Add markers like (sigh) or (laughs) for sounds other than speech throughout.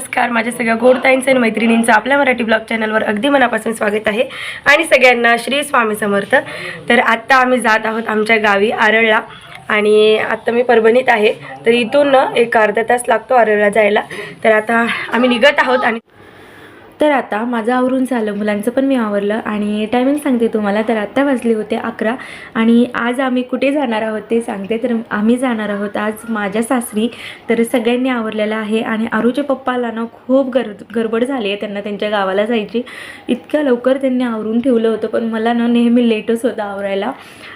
नमस्कार माझ्या सगळ्या गोडताईंचं आणि मैत्रिणींचं आपल्या मराठी ब्लॉग चॅनलवर अगदी मनापासून स्वागत आहे. आणि सगळ्यांना श्री स्वामी समर्थ. तर आत्ता आम्ही जात आहोत आमच्या गावी आरळला. आणि आत्ता मी परभणीत आहे. तर इथून एक अर्धा तास लागतो आरळला जायला. तर आता आम्ही निघत आहोत आणि तर आता माझं आवरून झालं मुलांचं पण मी आवरलं आणि टायमिंग सांगते तुम्हाला. तर आत्ता वाजले होते अकरा आणि आज आम्ही कुठे जाणार आहोत ते सांगते. तर आम्ही जाणार आहोत आज माझ्या सासरी तर सगळ्यांनी आवरलेलं आहे आणि आरूच्या पप्पाला ना खूप गर गडबड झाली आहे त्यांना त्यांच्या गावाला जायची. इतक्या लवकर त्यांनी आवरून ठेवलं होतं पण मला ना नेहमी लेटच होतं आवरायला.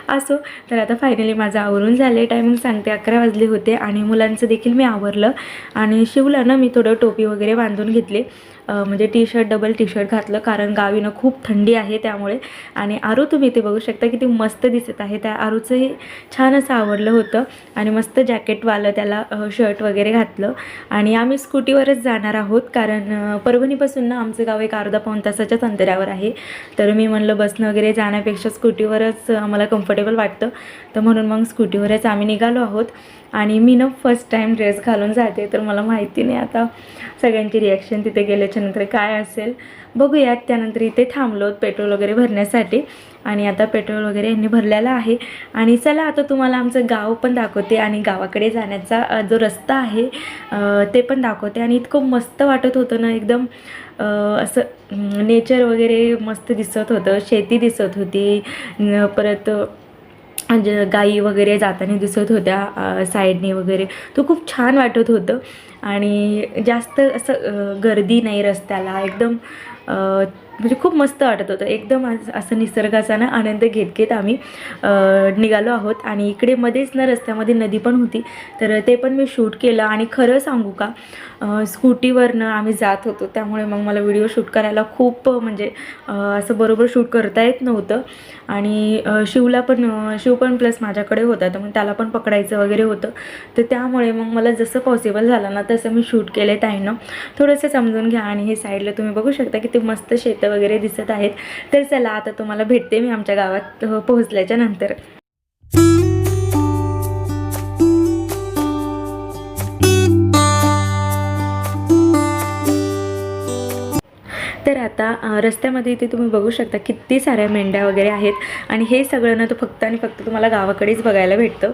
असो तर आता फायनली माझं आवरून झाले टायमिंग सांगते अकरा वाजले होते आणि मुलांचं देखील मी आवरलं आणि शिवला ना मी थोडं टोपी वगैरे बांधून घेतले. म्हणजे T shirt double T shirt घातलं. कारण गावीनं खूप थंडी आहे त्यामुळे. आणि आरू तुम्ही ते बघू शकता किती मस्त दिसत आहे. त्या आरूचंही छान असं आवडलं होतं. आणि मस्त जॅकेटवालं त्याला शर्ट वगैरे घातलं. आणि आम्ही स्कूटीवरच जाणार आहोत. कारण परभणीपासून ना आमचं गाव एक अर्धा पाऊण तासाच्याच अंतरावर आहे. तर मी म्हणलं बसनं वगैरे जाण्यापेक्षा स्कूटीवरच आम्हाला कम्फर्टेबल वाटतं. तर म्हणून मग स्कूटीवरच आम्ही निघालो आहोत. आणि मी ना फर्स्ट टाईम ड्रेस घालून जाते तर मला माहिती नाही आता सगळ्यांची रिॲक्शन तिथे गेल्याच्यानंतर काय असेल. बघूयात त्यानंतर इथे थांबलो पेट्रोल वगैरे भरण्यासाठी आणि आता पेट्रोल वगैरे यांनी भरलेलं आहे. आणि चला आता तुम्हाला आमचं गाव पण दाखवते आणि गावाकडे जाण्याचा जो रस्ता आहे ते पण दाखवते. आणि इतकं मस्त वाटत होतं ना एकदम असं नेचर वगैरे मस्त दिसत होतं शेती दिसत होती. परत गाई वगैरे जाताना दिसत होत्या साईडने वगैरे. तो खूप छान वाटत होतं. आणि जास्त असं गर्दी नाही रस्त्याला. एकदम म्हणजे खूप मस्त वाटत होतं. एकदम असं असं निसर्गाचा ना आनंद घेत घेत आम्ही निघालो आहोत. आणि इकडे मध्येच ना रस्त्यामध्ये नदी पण होती. तर ते पण मी शूट केलं. आणि खरं सांगू का स्कूटीवरनं आम्ही जात होतो. त्यामुळे मग मला व्हिडिओ शूट करायला खूप म्हणजे असं बरोबर शूट करता येत नव्हतं. आणि शिवला पण शिव पण प्लस माझ्याकडे होता. तर मग त्याला पण पकडायचं वगैरे होतं. तर त्यामुळे मग मला जसं पॉसिबल झालं ना तसं मी शूट केलं ताईनं. थोडंसं समजून घ्या. आणि हे साईडला तुम्ही बघू शकता की ते मस्त शेत वगैरे दिसत आहेत. तर चला आता तुम्हाला भेटते मी आमच्या गावात हो, पोहोचल्याच्या नंतर. तर आता रस्त्यामध्ये इथे तुम्ही बघू शकता किती साऱ्या मेंढ्या वगैरे आहेत आणि हे सगळं ना तर फक्त आणि फक्त तुम्हाला गावाकडेच बघायला भेटतं.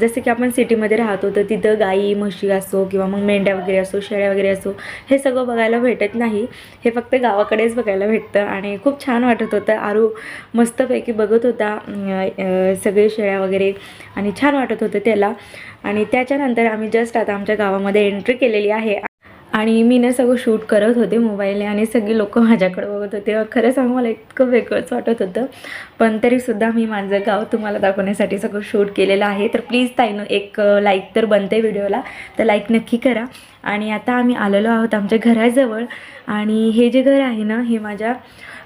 जसं की आपण सिटीमध्ये राहतो तर तिथं गाई म्हशी असो किंवा मग मेंढ्या वगैरे असो शेळ्या वगैरे असो हे सगळं बघायला भेटत नाही. हे फक्त गावाकडेच बघायला भेटतं आणि खूप छान वाटत होतं. आरू मस्तपैकी बघत होता सगळे शेळ्या वगैरे आणि छान वाटत होतं त्याला. आणि त्याच्यानंतर आम्ही जस्ट आता आमच्या गावामध्ये एंट्री केलेली आहे आणि मी ना सगळं शूट करत होते मोबाईलने आणि सगळी लोक माझ्याकडे बघत होते. खरं सांगू मला इतकं वेगळंच वाटत होतं. पण तरीसुद्धा मी माझं गाव तुम्हाला दाखवण्यासाठी सगळं शूट केलेलं आहे. तर प्लीज ताईनं एक लाईक तर बनते व्हिडिओला. तर लाईक नक्की करा. आणि आता आम्ही आलेलो आहोत आमच्या घराजवळ. आणि हे जे घर आहे ना हे माझ्या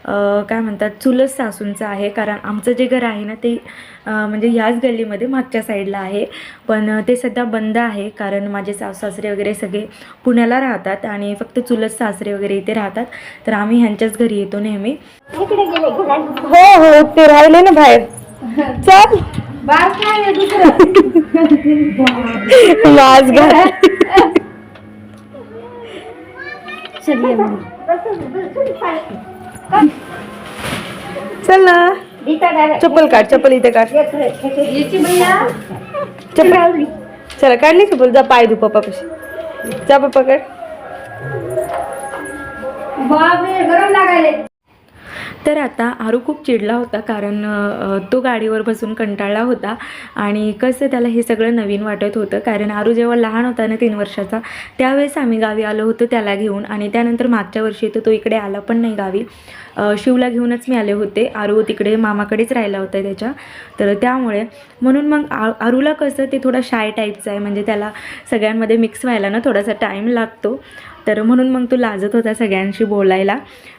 काय म्हणतात चुलस सासूंचं आहे. कारण आमचं जे घर आहे ना ते म्हणजे ह्याच गल्लीमध्ये मागच्या साईडला आहे. पण ते सध्या बंद आहे. कारण माझे सासू सासरे वगैरे सगळे पुण्याला राहतात आणि फक्त चुलत सासरे वगैरे इथे राहतात. तर आम्ही ह्यांच्याच घरी येतो नेहमी. हो हो ते राहिले ना बाहेर. चल. माझ घर चल ना. चप्पल काढ चप्पल इथे काढ. चप्पल. चला काढली चप्पल जा पाय धु पप्पा कशी जा पप्पा काढ गरम लागायले. तर आता आरू खूप चिडला होता कारण तो गाडीवर बसून कंटाळला होता आणि कसं त्याला हे सगळं नवीन वाटत होतं. कारण आरू जेव्हा लहान होता ना तीन वर्षाचा त्यावेळेस आम्ही गावी आलो होतो त्याला घेऊन आणि त्यानंतर मागच्या वर्षी तर तो इकडे आला पण नाही गावी. शिवला घेऊनच मी आले होते. आरू तिकडे मामाकडेच राहिला होता त्याच्या. तर त्यामुळे म्हणून मग आ आरूला कसं ते थोडा शाय टाईपचं आहे. म्हणजे त्याला सगळ्यांमध्ये मिक्स व्हायला ना थोडासा टाईम लागतो. तर म्हणून मग तो लाजत होता सगळ्यांशी बोलायला.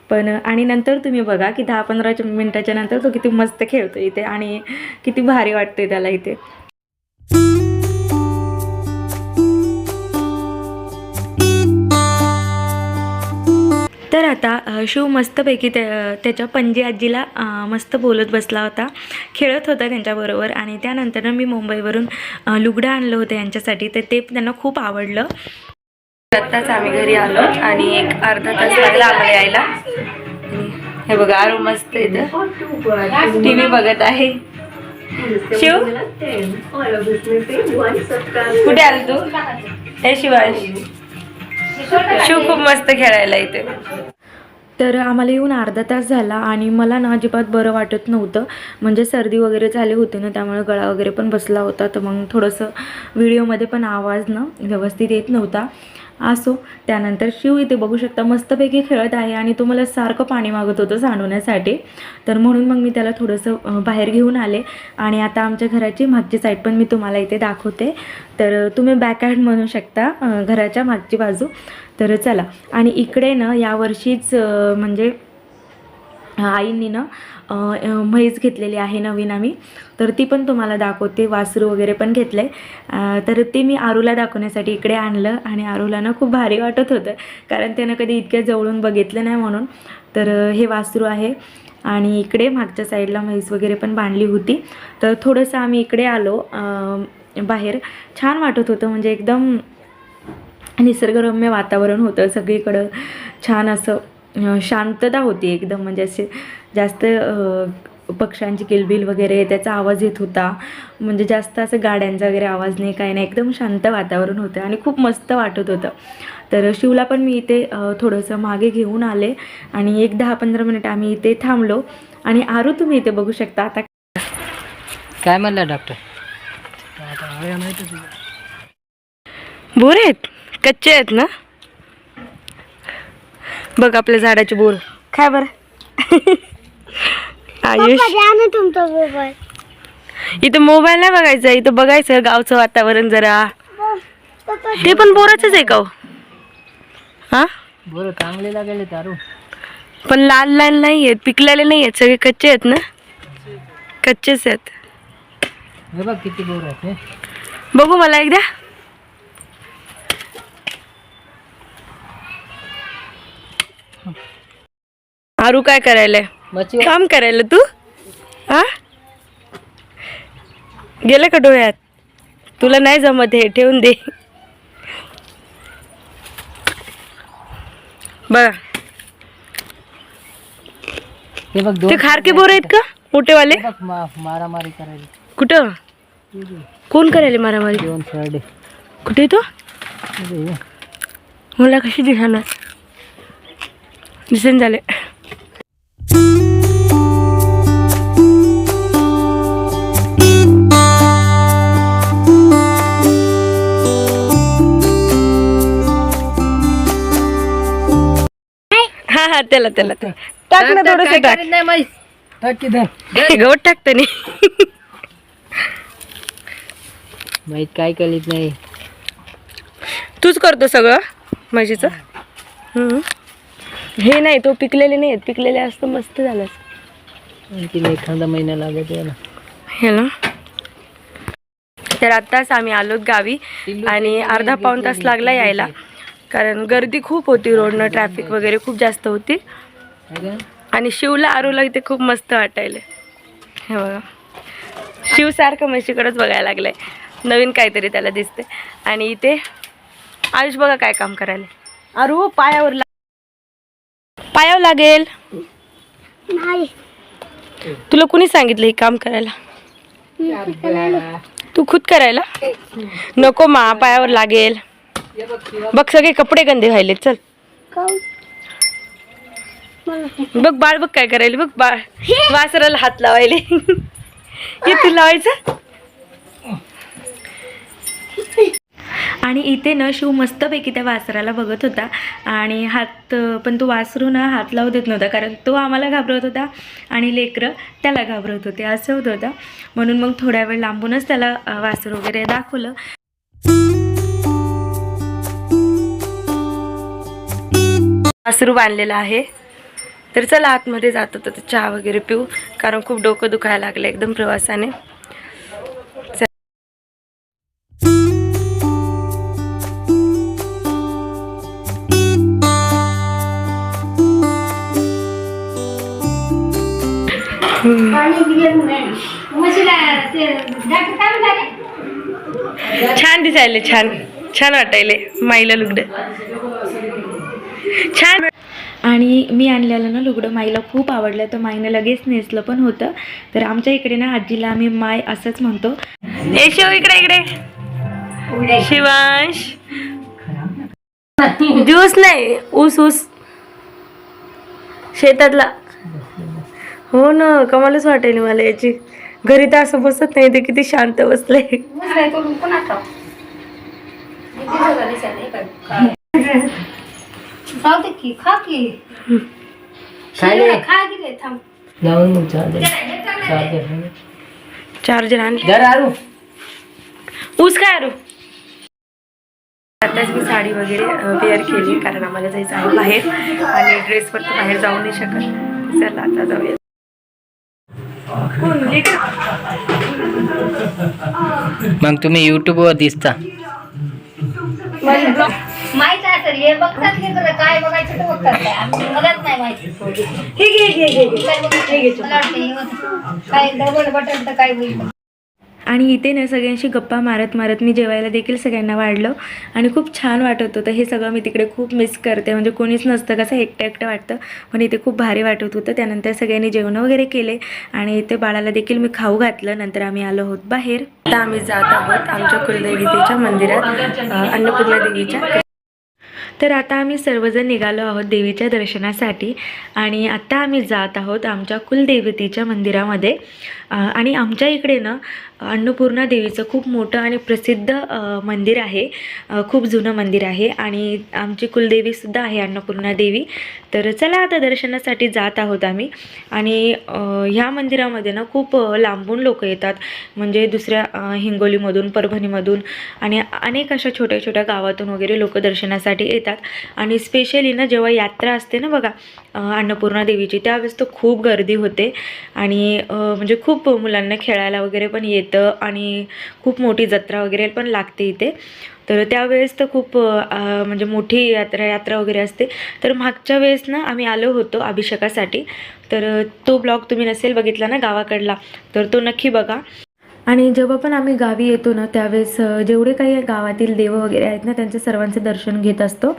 पण आणि नंतर तुम्ही बघा की दहा पंधरा मिनटाच्या नंतर तो किती मस्त खेळतो इथे आणि किती भारी वाटते त्याला इथे. तर आता शिव मस्तपैकी त्या त्याच्या पणजी आजीला मस्त बोलत बसला होता. खेळत होता त्यांच्याबरोबर आणि त्यानंतर मी मुंबईवरून लुगडं आणलं होतं यांच्यासाठी. तर ते त्यांना खूप आवडलं. आत्ताच आम्ही घरी आलो आणि एक अर्धा तास लागला आम्हाला यायला. हे बघा आरू मस्त इथं. टी व्ही बघत आहे. शिव? कुठे आल तू? हे शिवांश. शिव खूप मस्त खेळायला इथे. तर आम्हाला येऊन अर्धा तास झाला आणि मला ना अजिबात बरं वाटत नव्हतं. म्हणजे सर्दी वगैरे झाली होती ना त्यामुळे गळा वगैरे पण बसला होता. तर मग थोडंसं व्हिडिओमध्ये पण आवाज ना व्यवस्थित येत नव्हता. असो. त्यानंतर शिव इथे बघू शकता मस्तपैकी खेळत आहे आणि तो मला सारखं पाणी मागत होतं सांडवण्यासाठी. तर म्हणून मग मी त्याला थोडंसं बाहेर घेऊन आले. आणि आता आमच्या घराची मागची साईड पण मी तुम्हाला इथे दाखवते. तर तुम्ही बॅकहँड म्हणू शकता घराच्या मागची बाजू. तर चला. आणि इकडे ना यावर्षीच म्हणजे आईंनी ना म्हैस घेतलेली आहे नवीन आम्ही. तर ती पण तुम्हाला दाखवते. वासरू वगैरे पण घेतलं आहे तर ते मी आरूला दाखवण्यासाठी इकडे आणलं आणि आरूला ना खूप भारी वाटत होतं. कारण त्यानं कधी इतक्या जवळून बघितलं नाही म्हणून. तर हे वासरू आहे. आणि इकडे मागच्या साईडला म्हैस वगैरे पण बांधली होती. तर थोडंसं आम्ही इकडे आलो. बाहेर. छान वाटत होतं. म्हणजे एकदम निसर्गरम्य वातावरण होतं सगळीकडं. छान असं शांतता होती एकदम. म्हणजे असे जास्त पक्ष्यांची किलबिल वगैरे त्याचा आवाज येत होता. म्हणजे जास्त असं गाड्यांचा वगैरे आवाज नाही काही नाही. एकदम शांत वातावरण होतं आणि खूप मस्त वाटत होतं. तर शिवला पण मी इथे थोडंसं मागे घेऊन आले आणि एक दहा पंधरा मिनिट आम्ही इथे थांबलो. आणि आरू तुम्ही इथे बघू शकता. आता काय म्हणलं डॉक्टर बोर आहेत? कच्चे आहेत ना? बघ आपल्या झाडाचे बोर. काय बरं? आयुष. तुमचा मोबाईल. इथं मोबाईल नाही बघायचा इथं बघायचं गावचं वातावरण जरा. ते पण बोराचंच आहे का हो? हा? बरं चांगले लागेल तारू पण लाल लाल नाही आहेत पिकलेले नाही आहेत सगळे कच्चे आहेत ना? कच्चेच आहेत. हे बघ किती बोर आहेत हे. बघू मला एकदा. आरू काय करायलाय? काम करायला तू? हा गेलं का डोळ्यात? तुला नाही जमत हे ठेवून दे. बघा. हे बघ ते खारके बोर आहेत का? मोठेवाले मारामारी करायला. कुठं? कोण करायले मारामारी? दोन कुठे तो? मला कशी दिसणार? दिसन झाले. हा त्याला त्याला ते. टाक ना थोडस टाक. नाही माहीत. टाक की धर. गवत टाकते नाही माहीत काय कळत नाही. तूच करतो सगळं म्हशीचं? हम्म. हे नाही तो पिकलेले नाही आहेत. पिकलेले असतं मस्त झालं. असतं. आणखी एखादा महिना लागत याला हे ना. तर आत्ताच आम्ही आलोत गावी आणि अर्धा पाऊण तास लागला यायला. कारण गर्दी खूप होती रोडनं ट्रॅफिक वगैरे खूप जास्त होती. है? आणि शिवला आरूला इथे खूप मस्त वाटायले. हे बघा. शिव सारखं म्हशीकडेच बघायला लागलंय. नवीन काहीतरी त्याला दिसते आणि इथे आयुष बघा काय काम करायला. आरू पायावर ला पायावर लागेल. नाही. तुला कुणी सांगितलं हे काम करायला? तू खुद करायला? नको मा पायावर लागेल. बघ सगळे कपडे गंदे व्हायले चल. बघ बाळ बघ काय करायला बघ बाळ. वासराला हात लावायले. हे तू लावायचं. आणि इथे ना शिव मस्तपैकी त्या वासराला बघत होता. आणि हात पण तो वासरू ना हात लावू देत नव्हता कारण तो आम्हाला घाबरत होता आणि लेकरं त्याला घाबरत होते असं होत होतं. म्हणून मग थोड्या वेळ लांबूनच त्याला वासरू वगैरे दाखवलं. वासरू बांधलेलं आहे. तर चला आतमध्ये जात तर चहा वगैरे पिऊ कारण खूप डोकं दुखायला लागलं एकदम प्रवासाने. छान दिसायले छान. छान वाटायले माईला लुगडं. छान. आणि मी आणलेलं ना लुगडं माईला खूप आवडलं तर माईनं लगेच नेसलं पण होतं. तर आमच्या इकडे ना आजीला आम्ही माय असंच म्हणतो. ए शिव इकडे इकडे. शिवांश. ज्यूस नाही ऊस ऊस. शेतातला. हो ना कमालच वाटेल मला याची. घरी तर असं बसत नाही ते किती शांत बसले जाऊ दे की खा की. खायले खा की रे थांब. जाऊन मग चालते चार्जर आणले. जर आरू. ऊस काय अरू आताच मी साडी वगैरे वेअर केली कारण आम्हाला जायचं आहे बाहेर आणि ड्रेसवर तर बाहेर जाऊ नाही शकत. चला आता जाऊया. कोण? मग तुम्ही युट्यूबवर दिसता. माहीत आहे सर हे बघतात की तुला काय बघायचं ते बघतात काय आम्ही मलाच नाही माहिती. हे घे घे घे घे. काय बघायचं? मला वाटतं हे होतं. काय डबल बटन तर काय होईल? आणि इथे ना सगळ्यांशी गप्पा मारत मारत मी जेवायला देखील सगळ्यांना वाढलं. आणि खूप छान वाटत होतं. हे सगळं मी तिकडे खूप मिस करते. म्हणजे कोणीच नसतं कसं एकटं एकटं वाटतं. पण इथे खूप भारी वाटत होतं. त्यानंतर सगळ्यांनी जेवणं वगैरे केले. आणि इथे बाळाला देखील मी खाऊ घातलं. नंतर आम्ही आलो आहोत बाहेर. आता आम्ही जात आहोत आमच्या कुलदेवीतेच्या मंदिरात अ, अन्नपूर्णा देवीच्या. तर तर आता आम्ही सर्वजण निघालो आहोत देवीच्या दर्शनासाठी आणि आत्ता आम्ही जात आहोत आमच्या कुलदेवतेच्या मंदिरामध्ये. आणि आमच्या इकडे ना अन्नपूर्णा देवीचं खूप मोठं आणि प्रसिद्ध मंदिर आहे. खूप जुनं मंदिर आहे आणि आमची कुलदेवीसुद्धा आहे अन्नपूर्णा देवी. तर चला आता दर्शनासाठी जात आहोत आम्ही. आणि ह्या मंदिरामध्ये ना खूप लांबून लोक येतात. म्हणजे दुसऱ्या हिंगोलीमधून परभणीमधून आणि अनेक अशा छोट्या छोट्या गावातून वगैरे लोक दर्शनासाठी येतात. आणि स्पेशली ना जेव्हा यात्रा असते ना बघा अन्नपूर्णा देवीची त्यावेळेस तर खूप गर्दी होते. आणि म्हणजे खूप खूप मुलांना खेळायला वगैरे पण येतं आणि खूप मोठी जत्रा वगैरे पण लागते इथे. तर त्यावेळेस तर खूप म्हणजे मोठी यात्रा यात्रा वगैरे असते. तर मागच्या वेळेस ना आम्ही आलो होतो अभिषेकासाठी. तर तो ब्लॉग तुम्ही नसेल बघितला ना गावाकडला तर तो नक्की बघा. आणि जेव्हा पण आम्ही गावी येतो ना त्यावेळेस जेवढे काही गावातील देव वगैरे आहेत ना त्यांचे सर्वांचे दर्शन घेत असतो.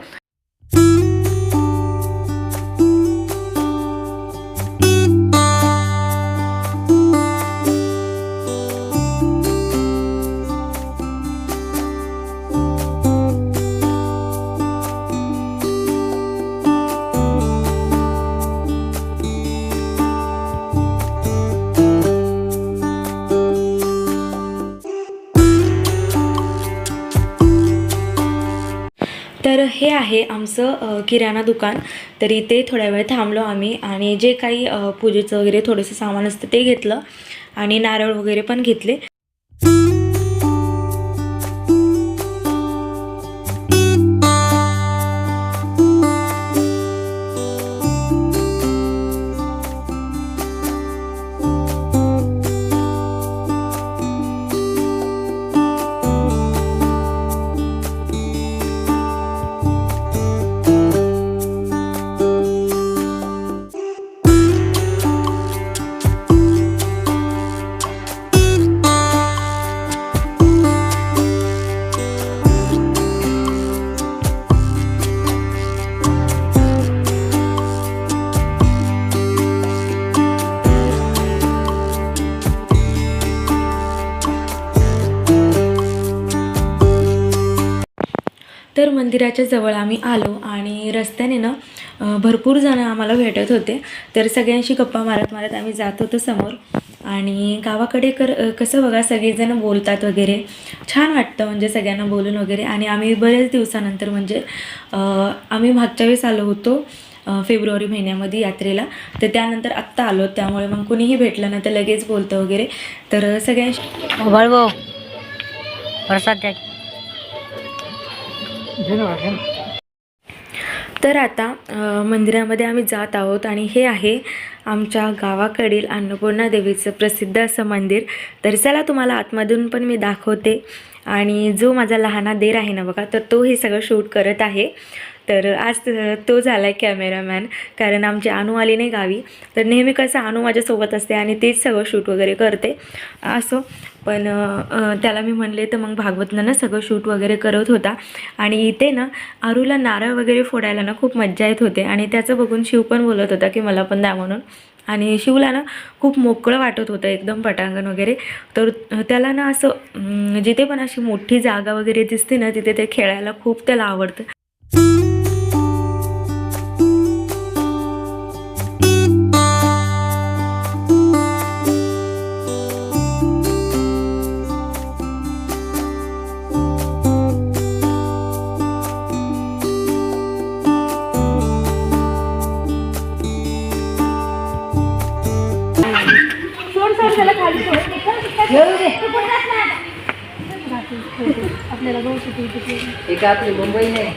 आहे आमचं किराणा दुकान. तर इथे थोड्या वेळ थांबलो आम्ही आणि जे काही पूजेचं वगैरे थोडंसं सामान असतं ते घेतलं. आणि नारळ वगैरे पण घेतले. मंदिराच्या जवळ आम्ही आलो आणि रस्त्याने ना भरपूर जण आम्हाला भेटत होते. तर सगळ्यांशी गप्पा मारत मारत आम्ही जात होतो समोर. आणि गावाकडे कर कसं बघा सगळेजण बोलतात वगैरे. छान वाटतं म्हणजे सगळ्यांना बोलून वगैरे. आणि आम्ही बरेच दिवसानंतर म्हणजे आम्ही मागच्या वेळेस आलो होतो फेब्रुवारी महिन्यामध्ये यात्रेला. तर त्यानंतर आत्ता आलो. त्यामुळे मग कुणीही भेटलं ना तर लगेच बोलतं वगैरे. तर सगळ्यांशी प्रसाद द्या. तर आता मंदिरामध्ये आम्ही जात आहोत आणि हे आहे आमच्या गावाकडील अन्नपूर्णा देवीचं प्रसिद्ध असं मंदिर. तर चला तुम्हाला आतमधून पण मी दाखवते. आणि जो माझा लहाना देर आहे ना बघा तर तो हे सगळं शूट करत आहे. तर आज तो झाला आहे कॅमेरामॅन कारण आमची अनु आली नाही गावी. तर नेहमी कसं अणू माझ्यासोबत असते आणि तेच सगळं शूट वगैरे करते. असो. पण त्याला मी म्हणले तर मग भागवतनं ना सगळं शूट वगैरे करत होता. आणि इथे ना आरूला नारळ वगैरे फोडायला ना खूप मज्जा येत होते. आणि त्याचं बघून शिव पण बोलत होता की मला पण द्या म्हणून. आणि शिवला ना खूप मोकळं वाटत होतं एकदम पटांगण वगैरे. तर त्याला ना असं जिथे पण अशी मोठी जागा वगैरे दिसते ना तिथे ते खेळायला खूप त्याला आवडतं. एक आपली मुंबई नाही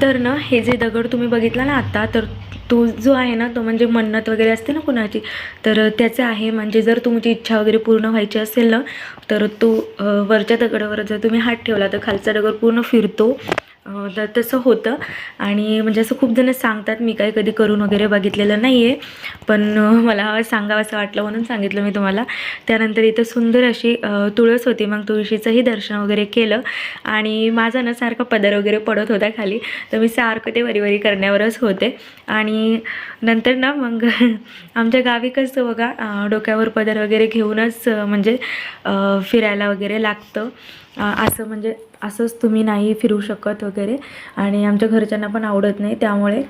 तर ना हे जे दगड तुम्ही बघितला ना आत्ता तर तो जो आहे ना तो म्हणजे मन्नत वगैरे असते ना कुणाची तर त्याचं आहे म्हणजे जर तुमची इच्छा वगैरे पूर्ण व्हायची असेल ना तर तो वरच्या दगडावर जर तुम्ही हात ठेवला तर खालचा दगड पूर्ण फिरतो. तर तसं होतं. आणि म्हणजे असं खूप जण सांगतात मी काही कधी करून वगैरे बघितलेलं नाही आहे पण मला सांगावं असं वाटलं म्हणून सांगितलं मी तुम्हाला. त्यानंतर इथं सुंदर अशी तुळस होती. मग तुळशीचंही दर्शन वगैरे केलं. आणि माझा ना सारखा पदर वगैरे पडत होता खाली. तर मी सारखं ते वरीवरी करण्यावरच होते. आणि नंतर ना मग (laughs) आमच्या गावी कसं बघा डोक्यावर पदर वगैरे घेऊनच म्हणजे फिरायला वगैरे लागतं. असं म्हणजे असंच तुम्ही नाही फिरू शकत वगैरे. आणि आमच्या घरच्यांना पण आवडत नाही त्यामुळे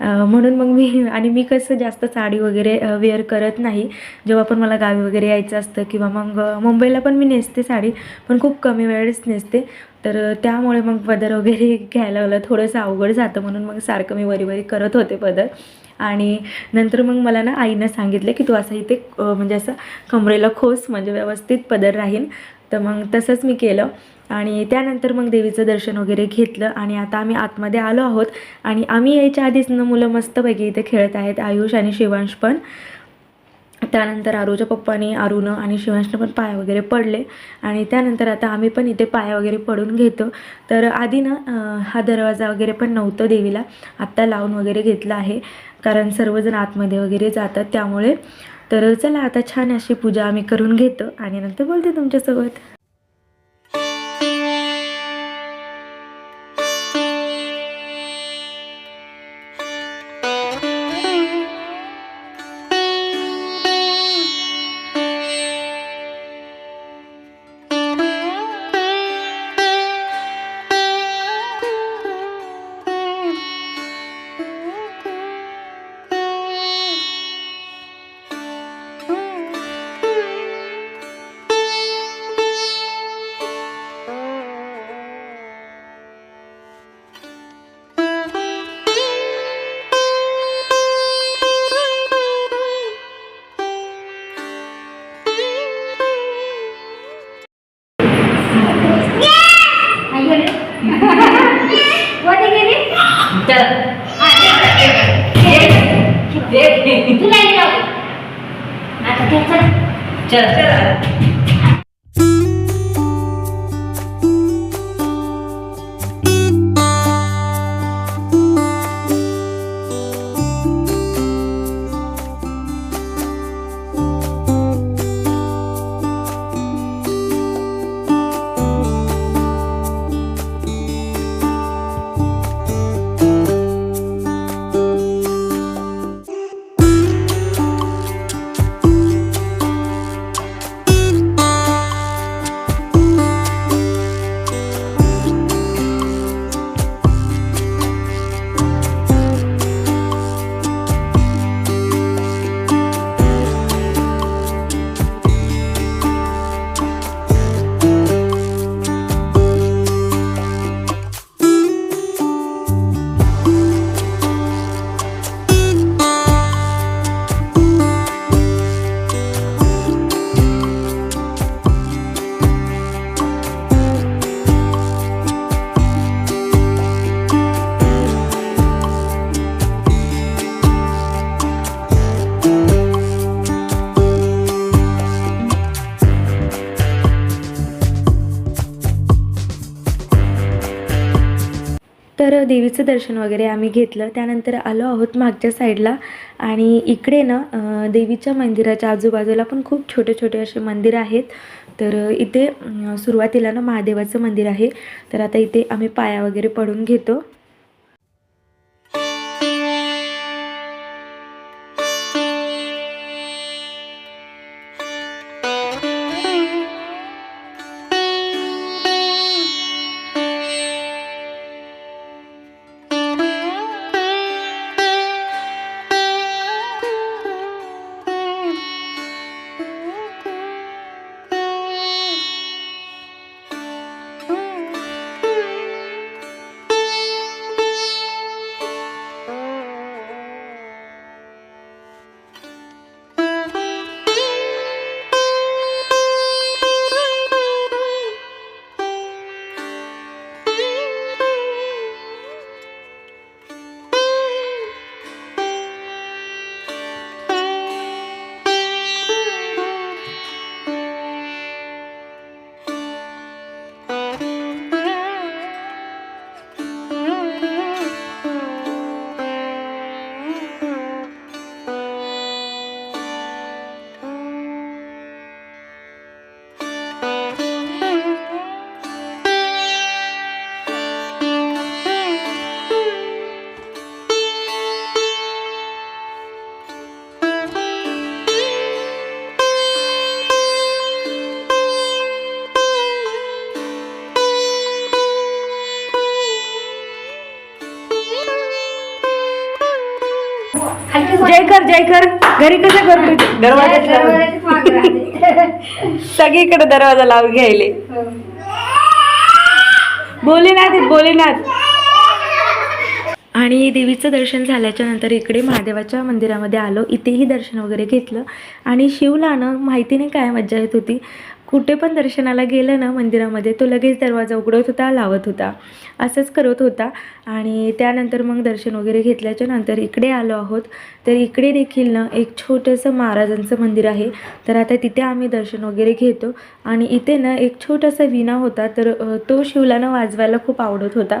म्हणून मग मी आणि मी कसं जास्त साडी वगैरे वेअर करत नाही. जेव्हा पण मला गावी वगैरे यायचं असतं किंवा मग मुंबईला पण मी नेसते साडी पण खूप कमी वेळेस नेसते. तर त्यामुळे मग पदर वगैरे (laughs) घ्यायला मला थोडंसं अवघड जातं म्हणून मग सारखं मी वरी वरी करत होते पदर. आणि नंतर मग मला ना आईनं सांगितलं की तू असं इथे म्हणजे असं कमरेला खोस म्हणजे व्यवस्थित पदर राहील. तर मग तसंच मी केलं. आणि त्यानंतर मग देवीचं दर्शन वगैरे घेतलं आणि आता आम्ही आतमध्ये आलो आहोत. आणि आम्ही यायच्या आधीच न मुलं मस्तपैकी इथे खेळत आहेत आयुष आणि शिवांश पण. त्यानंतर आरूच्या पप्पानी आरूनं आणि शिवांशनं पण पाय वगैरे पडले. आणि त्यानंतर आता आम्ही पण इथे पाय वगैरे पडून घेतो. तर आधी ना हा दरवाजा वगैरे पण नव्हतं देवीला. आत्ता लावून वगैरे घेतला आहे. कारण सर्वजण आतमध्ये वगैरे जातात त्यामुळे. तर चला आता छान अशी पूजा आम्ही करून घेतो आणि नंतर बोलते तुमच्यासोबत. (laughs) मध्ये गेली? हा, ते- ते- तुला ते चल. देवीचं दर्शन वगैरे आम्ही घेतलं. त्यानंतर आलो आहोत मागच्या साईडला. आणि इकडे ना देवीच्या मंदिराच्या आजूबाजूला पण खूप छोटे छोटे असे मंदिर आहेत. तर इथे सुरुवातीला ना महादेवाचं मंदिर आहे. तर आता इथे आम्ही पाया वगैरे पडून घेतो. जय कर जय कर. घरी कसं करतो दरवाजा. सगळीकडे दरवाजा लावून घ्यायले. हो. बोलेनाथ बोलेनाथ आणि देवीचं दर्शन झाल्याच्यानंतर इकडे महादेवाच्या मंदिरामध्ये आलो. इथेही दर्शन वगैरे घेतलं. आणि शिवला ना माहिती नाही काय मज्जा येत होती? कुठे पण दर्शनाला गेलं ना मंदिरामध्ये तो लगेच दरवाजा उघडत होता लावत होता. असंच करत होता. आणि त्यानंतर मग दर्शन वगैरे घेतल्याच्या नंतर इकडे आलो आहोत. तर इकडे देखील ना एक छोटंसं महाराजांचं मंदिर आहे. तर आता तिथे आम्ही दर्शन वगैरे घेतो. आणि इथे ना एक छोटासा विणा होता. तर तो शिवला ना वाजवायला खूप आवडत होता.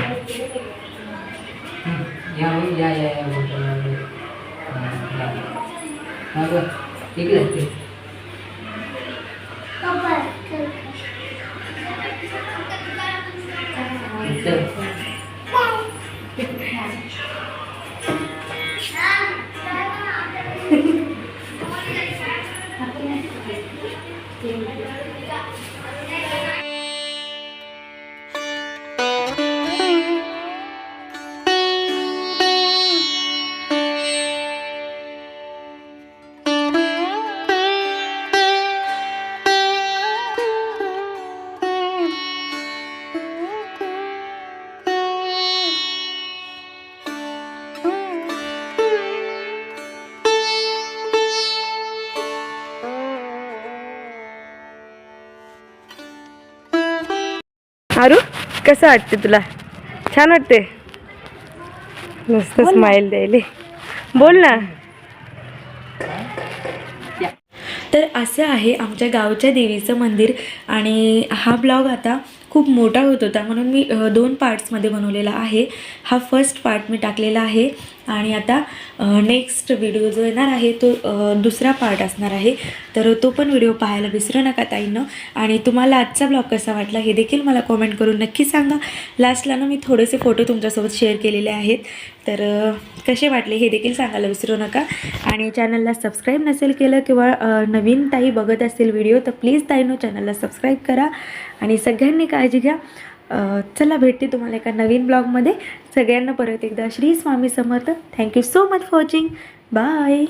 या या या या इकडे ते. चल. कसं वाटते तुला? छान वाटते नुसतं स्माइल द्यायले. बोल ना. तर असं आहे आमच्या गावच्या देवीचं मंदिर आणि हा ब्लॉग आता खूप मोठा होत होता म्हणून मी दोन पार्ट्समध्ये बनवलेला आहे. हा फर्स्ट पार्ट मी टाकलेला आहे. आणि आता नेक्स्ट व्हिडिओ जो येणार आहे तो दुसरा पार्ट असणार आहे. तर तो पण व्हिडिओ पाहायला विसरू नका ताईनं. आणि तुम्हाला आजचा ब्लॉग कसा वाटला हे देखील मला कॉमेंट करून नक्की सांगा. लास्टला ना मी थोडेसे फोटो तुमच्यासोबत शेअर केलेले आहेत. तर कसे वाटले हे देखील सांगायला विसरू नका. आणि चॅनलला सबस्क्राईब नसेल केलं किंवा नवीन ताई बघत असेल व्हिडिओ तर प्लीज ताईनो चॅनलला सबस्क्राईब करा. आणि सगळ्यांनी काळजी घ्या. चला भेटते तुम्हाला एका नवीन ब्लॉगमध्ये सगळ्यांना परत एकदा Shri Swami Samarth. Thank you so much for watching bye